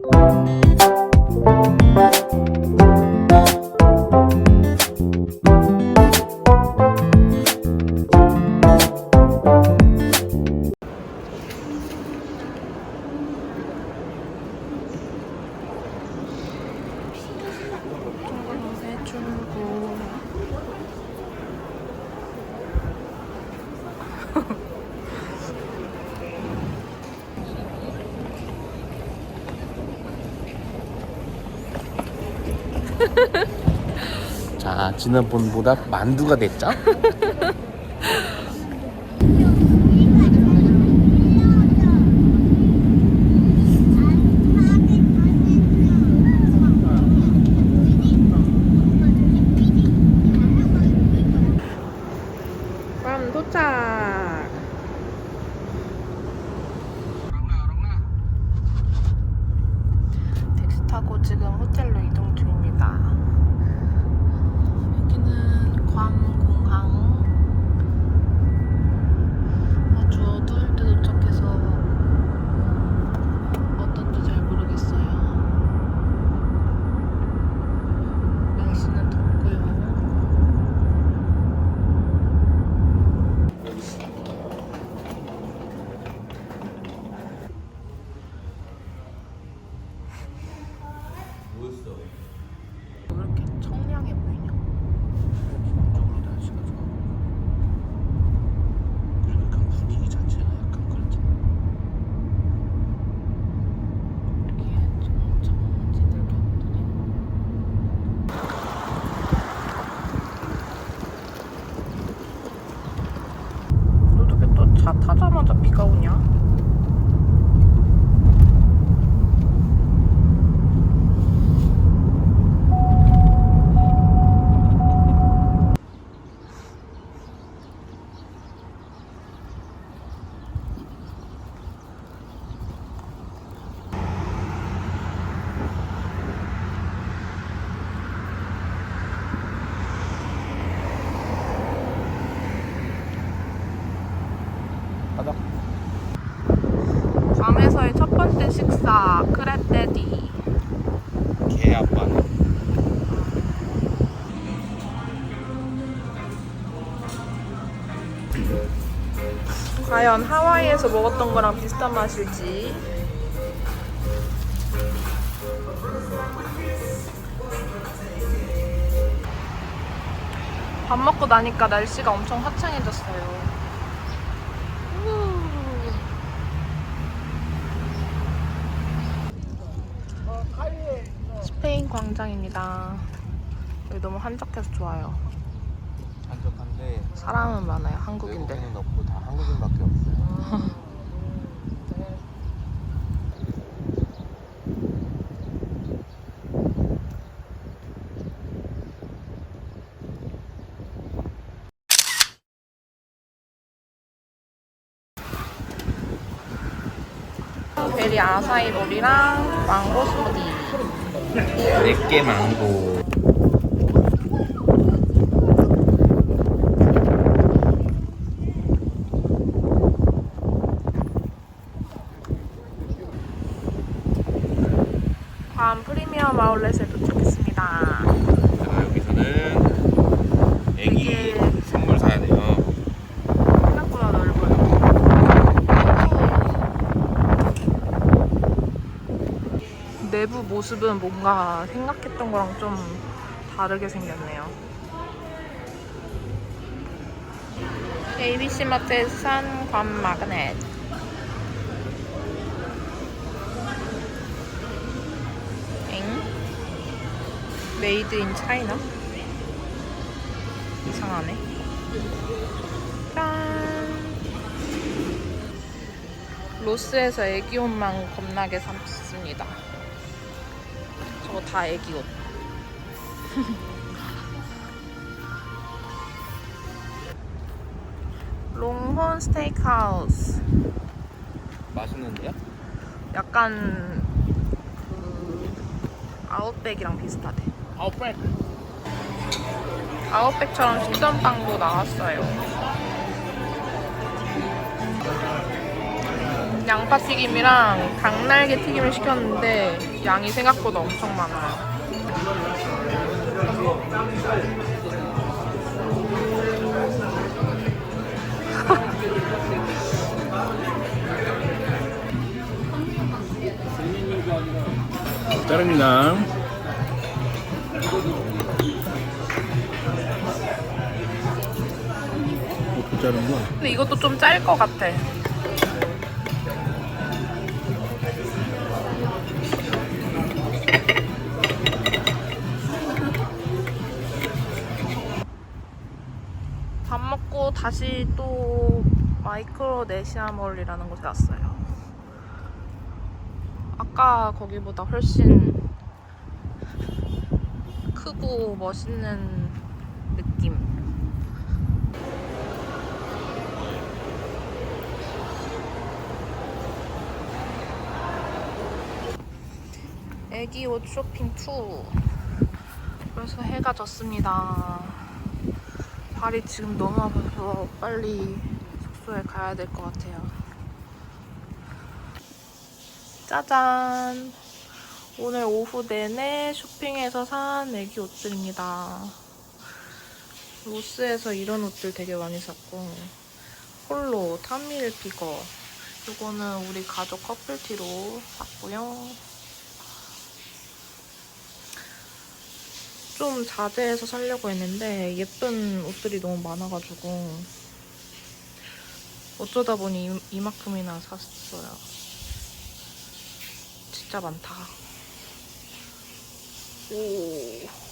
중간 에 줄고 자 지난번보다 만두가 됐죠? 빰 도착 택시 타고 지금 호텔로 이동 중입니다 여기는 괌공항 아주 어두울 때 도착해서 어떤지 잘 모르겠어요 날씨는 덥고요 왜 이렇게 청량해 보이냐? 기본적으로 날씨가 좋아 그리고 약간 분위기 자체가 약간 그렇지 여기에 좀 정지들 곁들이 너도 왜 또 차 오냐? 바닥 괌에서의 식사 크랩데디. 개 아빠는 과연 하와이에서 먹었던 거랑 비슷한 맛일지. 밥 먹고 나니까 날씨가 엄청 화창해졌어요 스페인 광장입니다. 여기 너무 한적해서 좋아요. 한적한데 사람은 많아요. 한국인들. 외국인은 없고 다 한국인밖에 없어요. 베리 아사이 볼이랑 망고 스무디 내게 망고 괌 프리미엄 아울렛에 도착했습니다. 자 여기서는 애기 되게- 선물 사야 돼요 생각보다 넓어요. 내부 모습은 뭔가 생각했던 거랑 좀 다르게 생겼네요. ABC 마트에서 산괌 마그넷. 엥? 메이드 인 차이나? 이상하네. 짠! 로스에서 애기 옷만 겁나게 샀습니다. 저거 다 애기 옷. 롱혼 스테이크하우스. 맛있는데요? 약간 그 아웃백이랑 비슷하대. 아웃백 아웃백처럼 식전빵도 나왔어요. 양파 튀김이랑 닭날개 튀김을 시켰는데 양이 생각보다 엄청 많아요. 자릅니다. 어떻게 자른 거야? 근데 이것도 좀 짤 것 같아. 다시 또 마이크로네시아몰이라는 곳에 왔어요. 아까 거기보다 훨씬 크고 멋있는 느낌. 애기 옷 쇼핑 2 그래서 해가 졌습니다 발이 지금 너무 아파서 빨리 숙소에 가야 될 것 같아요. 짜잔! 오늘 오후 내내 쇼핑해서 산 애기 옷들입니다. 로스에서 이런 옷들 되게 많이 샀고 홀로 타밀 피거. 이거는 우리 가족 커플티로 샀고요 좀 자제해서 살려고 했는데 예쁜 옷들이 너무 많아가지고 어쩌다 보니 이- 이만큼이나 샀어요. 진짜 많다. 오.